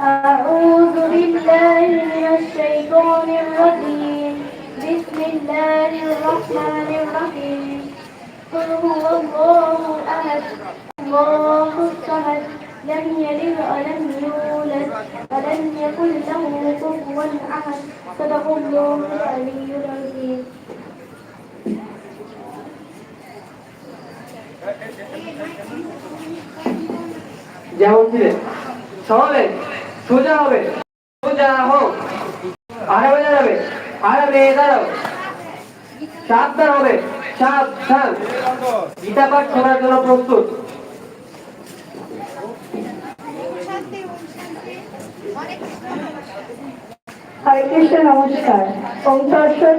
أعوذ بالله من الشيطان الرجيم. بسم الله الرحمن الرحيم. قل هو الله أحد. الله الصمد. لم يلد ولم يولد ولم يكن له كفوا أحد صدق الله العلي العظيم. যেমন ছিলেন সমাবে, সোজা হবে, সোজা হোক আরামে দাঁড়াবে আরামে দাঁড়াও। সাবধান হবে সাবধান গীতা পাঠ শোনার জন্য প্রস্তুত। হরে কৃষ্ণ, নমস্কার। ওম তৎসৎ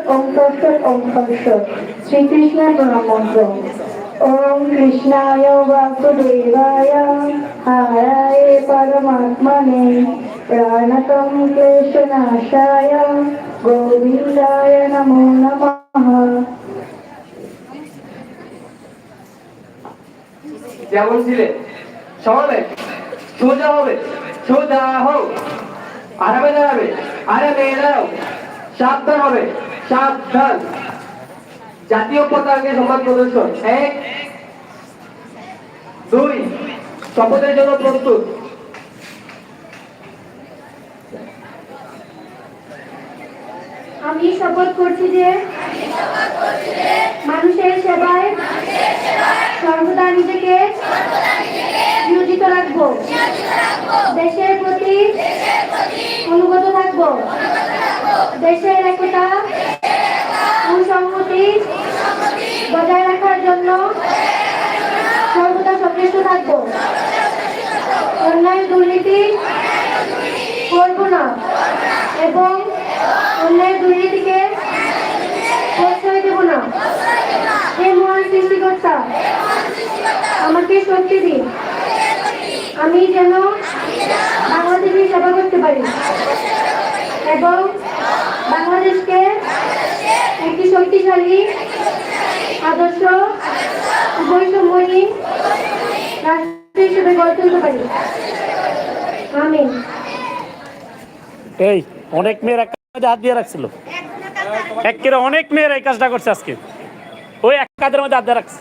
ওম তৎসৎ শ্রীকৃষ্ণের মন্ত্র। ওম কৃষ্ণায় বাসুদেবায় হারায় পরমাত্মনে প্রাণতম ক্লেশনাশায় গোবিন্দায় নমো নমঃ যেমন ছিলেন সমাবে সোজা হবে, সোজা হোক আরামে দাঁড়াবে, আরামে দাঁড়াও। সাবধান হবে, সাবধান। জাতীয় পতাকাকে সম্মান প্রদর্শন। এক, দুই, শপথের জন্য প্রস্তুত। আমি শপথ করছি যে মানুষের সেবায় সর্বদা নিজেকে নিয়োজিত রাখব। দেশের প্রতি অনুগত থাকব। দেশের একতা ও সংহতি বজায় রাখার জন্য সর্বদা সচেষ্ট থাকব। অন্যায় দুর্নীতি করব না এবং অন্যায় দুর্নীতিকে প্রশ্রয় দেব না। হে মহান সৃষ্টিকর্তা, আমাকে শক্তি দিন। আমি যেন বাংলাদেশের সেবা করতে পারি এবং বাংলাদেশকে একটি শক্তিশালী আদর্শ বৈষম্যহীন রাষ্ট্র হিসেবে গড়ে তুলতে পারি। আমিন। এই অনেক মেয়ের কাজে হাত দিয়ে রাখছিল। একেবারে অনেক মেয়ের এই কাজটা করছে আজকে। ওই এক কাজের মধ্যে হাত দিয়ে রাখছে।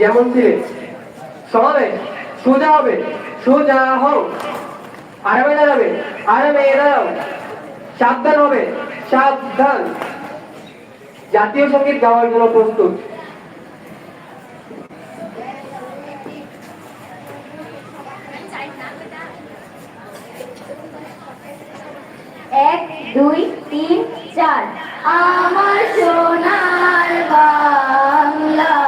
যেমন ছিলেন সমাবে সোজা হবে সোজা হোক আরামে দাঁড়াবে আরামে দাঁড়াও সাবধান হবে, সাবধান। জাতীয় সংগীত গাওয়ার জন্য প্রস্তুত। এক, দুই, তিন, চার। আমার সোনার বাংলা।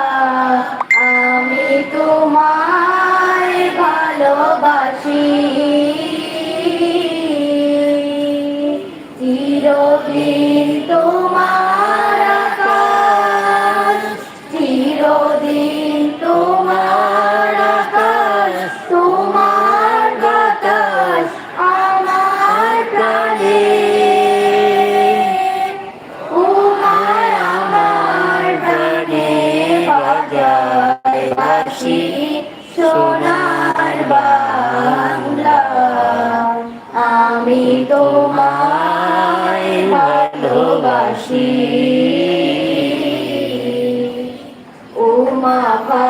Apa.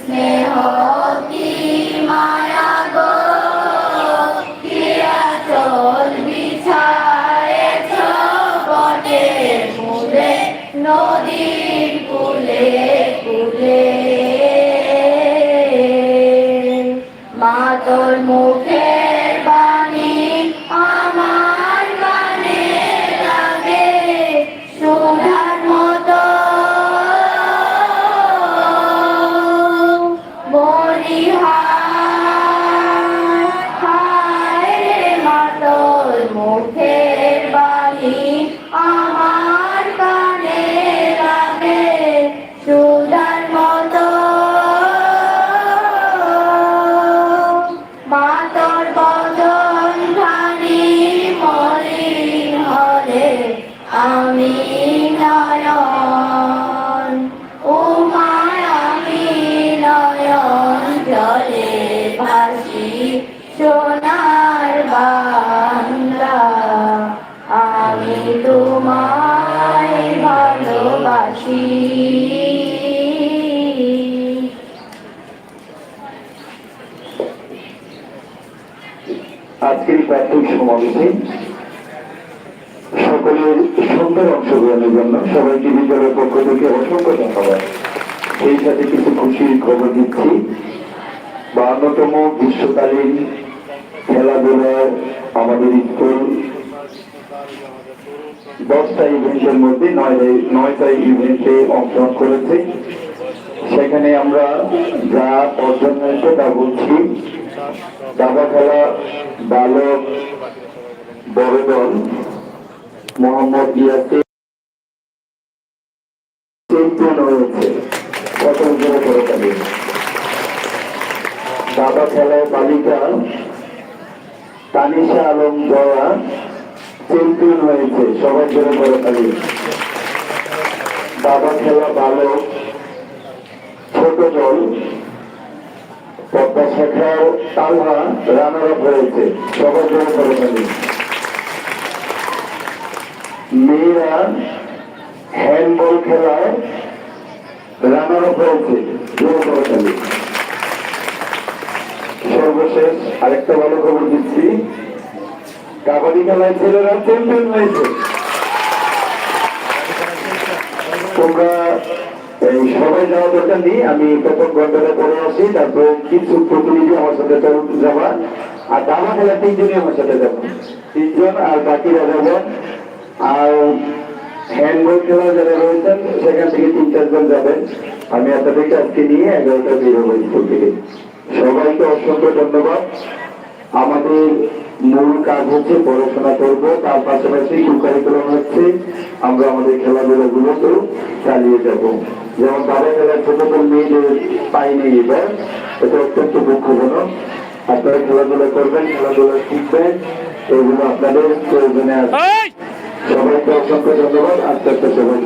স্নেহ সোনার বাংলা। আমি তোমায় ভালোবাসি। আজকের প্রাথমিক সমাবেশে সকলের সুন্দর অংশগ্রহণের জন্য সবাইকে বিদ্যালয়ের পক্ষ থেকে অসংখ্য ধন্যবাদ। সেই সাথে কিছু খুশির খবর দিচ্ছি। বান্নতম গ্রীষ্মকালীন খেলাধুলার আমাদের স্কুল দশটা ইভেন্টের মধ্যে নয় নয়টা ইভেন্টে অংশগ্রহণ করেছে। সেখানে আমরা যা অর্জন হয়েছে তা বলছি, দাবা খেলা, বালক, বড় দল, মোহাম্মদ ইয়াসিন চ্যাম্পিয়ন হয়েছে। উপরে করে দাবা খেলায় বালিকা তানিশা আলম জয়া চ্যাম্পিয়ন হয়েছে। সবার জন্য করে তাদের দাবা খেলা বালক ছোট দল। পদ্মা শেখার তালহা রানার আপ হয়েছে। সবার জন্য করে ফেলি মেয়েরা হ্যান্ডবল খেলায় রানার আপ হয়েছে আরেকটা ভালো খবর দিচ্ছি। কাবাডি খেলায় ছেলেরা চ্যাম্পিয়ন হয়েছে। তোমরা, এই সবাই যাওয়া দরকার নেই, আমি প্রথম ঘন্টাটা পরে আসি, তারপর কিছু প্রতিনিধি আমার সাথে তরুণ যাবা, আর দাবা খেলা তিনজনই আমার সাথে যাব। তিনজন আর বাকিরা যাব। আর হ্যান্ডবল খেলা যারা রয়েছেন, সেখান থেকে তিন চারজন যাবেন। আমি আপনাদেরকে আজকে নিয়ে এগারোটা বের হব স্কুল সবাইকে অসংখ্য ধন্যবাদ। আমাদের মূল কাজ হচ্ছে পড়াশোনা করব তার পাশাপাশি কুকারিকুলাম হচ্ছে আমরা আমাদের খেলাধুলা গুলোকেও চালিয়ে যাব। যেমন দাবা খেলার ছোট মেয়েদের পাইনি এবার এটা অত্যন্ত দুঃখজনক। আপনারা খেলাধুলা করবেন খেলাধুলা শিখবেন এগুলো আপনাদের প্রয়োজনে আছে। সবাইকে অসংখ্য ধন্যবাদ আস্তে আস্তে সবাই